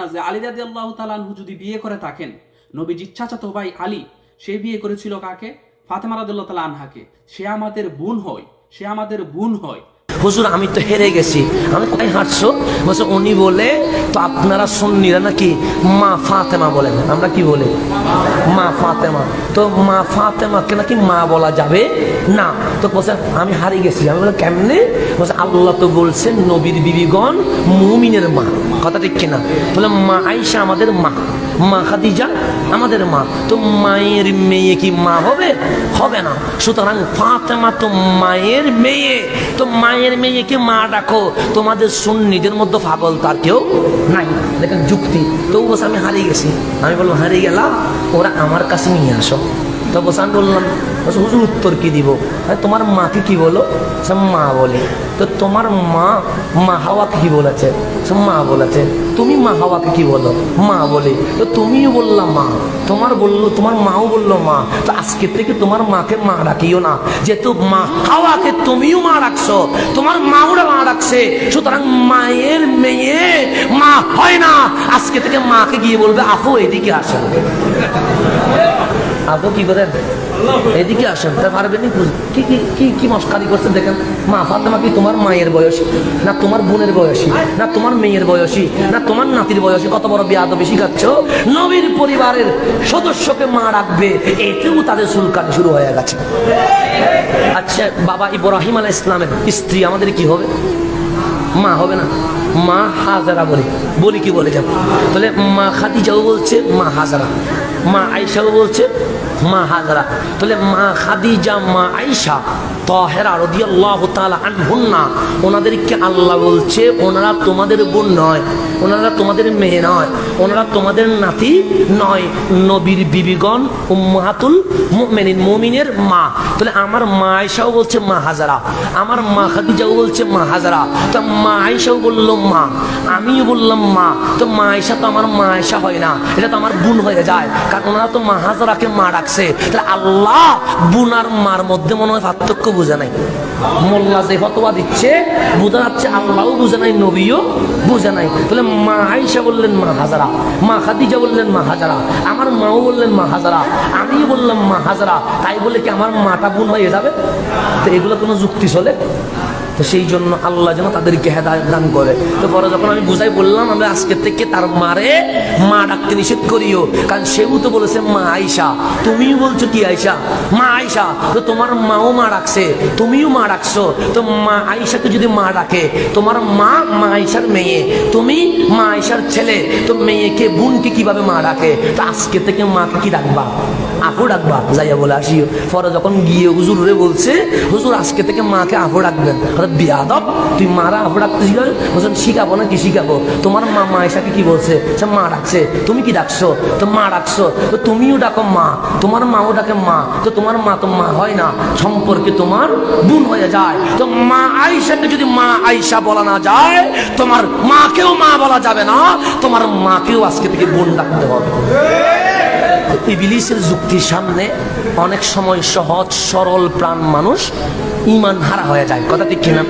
না যে আলী রাজি আল্লাহ তালানহু যদি বিয়ে করে থাকেন নবীজ ইচ্ছা চাতো ভাই আলী, সে বিয়ে করেছিল কাকে? ফাতেমা রাদুল্লাহ তালা আনহাকে। সে আমাদের বোন হয়, সে আমাদের বোন হয়। হুজুর, আমি তো হেরে গেছি। আমি কোথায় হাঁটছো। বলছে, উনি বলে তো আপনারা সন্নিরা নাকি মা ফাতেমা বলেন আমরা কি বলে? মা ফাতেমা। তো মা ফাতেমাকে নাকি মা বলা যাবে? না। তো বলছে, আমি হারিয়ে গেছি। আমি বললাম, কেমনে? বলছে, আল্লাহ তো বলছেন, নবীর বিবিগণ মুমিনের মা। কথা ঠিক কিনা? বলে মা আইসা আমাদের মা। মা খাদিজা আমাদের মা। তো মায়ের মেয়ে কি মা হবে? হবে না। সুতরাং ফাতেমা তো মায়ের মেয়ে। তো মায়ের মেয়েকে মা ডাকো। তোমাদের সুন্নিদের মধ্যে ফাগল তার কেউ নাই দেখেন যুক্তি। তো বসে আমি হারিয়ে গেছি। আমি বললাম, হারিয়ে গেলাম? ওরা আমার কাছে নিয়ে আসো। তো বসে আমি বললাম হুজুর, উত্তর কি দিব? তোমার মাকে কি বলো? সে মা বলে। তো তোমার মা মা হাওয়াকে কি বলেছে? সে মা বলেছে। তুমি মা হাওয়াকে কি বলো? মা বলে। তো তুমিও বললা মা। তোমার বলল, তোমার মাও বলল মা। তো আজকে থেকে তোমার মাকে মা রাখিও না। যেহেতু মা হাওয়াকে তুমিও মা রাখছো, তোমার মাওরা রাখছে সুতরাং মায়ের মেয়ে মা হয় না। আজকে থেকে মাকে গিয়ে বলবে, আপু, এদিকে আসেন আপু কি করেন? এদিকে আসেন, তা পারবেন কি কি কি মস্কারি করছে দেখেন? মা, ফাতেমা কি তোমার মায়ের বয়সী? না তোমার বোনের বয়সী? না তোমার মেয়ের বয়সী? না তোমার নাতির বয়সী? কত বড় বিয়াদ বেশি খাচ্ছ নবীর পরিবারের সদস্যকে মা রাখবে। এতেও তাদের সুলকানি শুরু হয়ে গেছে। আচ্ছা বাবা ইব্রাহিম আলাহ ইসলামের স্ত্রী, আমাদের কি হবে? মা হবে না? মা হাজারা বলি। বলি কি বলে যাব তাহলে মা খাদিজাও বলছে, মা হাজারা। মা আয়সাও বলছে, মা হাজারা। তাহলে মা খাদিজা, মা আয়সা তহেরা রদি আল্লাহ তালা আনহুন্না, ওনাদেরকে আল্লাহ বলছে, ওনারা তোমাদের বোন নয়, ওনারা তোমাদের মেয়ে নয়, ওনারা তোমাদের নাতি নয়, নবীর বিবিগণ উম্মাহাতুল মেনিন মমিনের মা। তাহলে আমার মা আয়সাও বলছে মা হাজারা, আমার মা খাদিজাও বলছে মা হাজারা। তা মা আয়সাও বলল মা, আমিও বললাম, মা তো মা আয়সা তো আমার মা আয়সা হয় না, এটা তো আমার বোন হয়ে যায়, কারণ ওনারা তো মা হাজারাকে মা ডাকছে। তাহলে আল্লাহ বোন আর মার মধ্যে মনে হয় পার্থক্য বোঝা নাই। মোল্লা যে ফতোয়া দিচ্ছে, বোঝা যাচ্ছে আল্লাহও বুঝে নাই, নবীও বুঝে নাই। তাহলে মা আয়সা বললেন, মা হাজারা। মা খাদিজা বললেন, মা হাজারা। আমার মাও বললেন, মা হাজারা। আমিও বললাম, মা হাজারা। তাই বলে কি আমার মাটা বোন হয়ে যাবে? তো এগুলো কোনো যুক্তি চলে? তো সেই জন্য আল্লাহ যেন তাদেরকে হেদায়ত দান করে। তো পরে যখন আমি বুঝাই বললাম, আমরা আজকে থেকে তার মারে মা ডাকতে নিষেধ করিও। কারণ সেও তো বলেছে, মা আইসা তুমিও বলছো কি আইসা মা আইসা তো তোমার মাও মা ডাকছে। তুমিও মা ডাকছো। তো মা আইসাকে যদি মা ডাকে, তোমার মা মা আইসার মেয়ে, তুমি মা আইসার ছেলে, তো মেয়েকে, বোনকে কীভাবে মা ডাকে? তো আজকে থেকে মাকে কি ডাকবা? আপু ডাকবা, যাইয়া বলে আসিও। পরে যখন গিয়ে হুজুরে বলছে, হুজুর, আজকে থেকে মাকে আপু ডাকবেন। বিয়াদব, তুই মারা ডাকতে শিখাবে? বলছেন শিখাবো না কি শিখাবো? তোমার মা মা এসাকে কি বলছে? সে মা ডাকছে। তুমি কি ডাকছো? তো মা ডাকছো। তো তুমিও ডাকো মা। তোমার মাও ডাকে মা। তো তোমার মা তো মা হয় না। সম্পর্কে তোমার বোন হয়ে যায়। তো মা আইসাকে যদি মা আইসা বলা না যায়, তোমার মাকেও মা বলা যাবে না। তোমার মাকেও আজকে থেকে বোন ডাকতে হবে। ইবিলিসের যুক্তির সামনে অনেক সময় সহজ, সরল, প্রাণ মানুষ ইমান হারা হয়ে যায়। কথা ঠিক কিনা?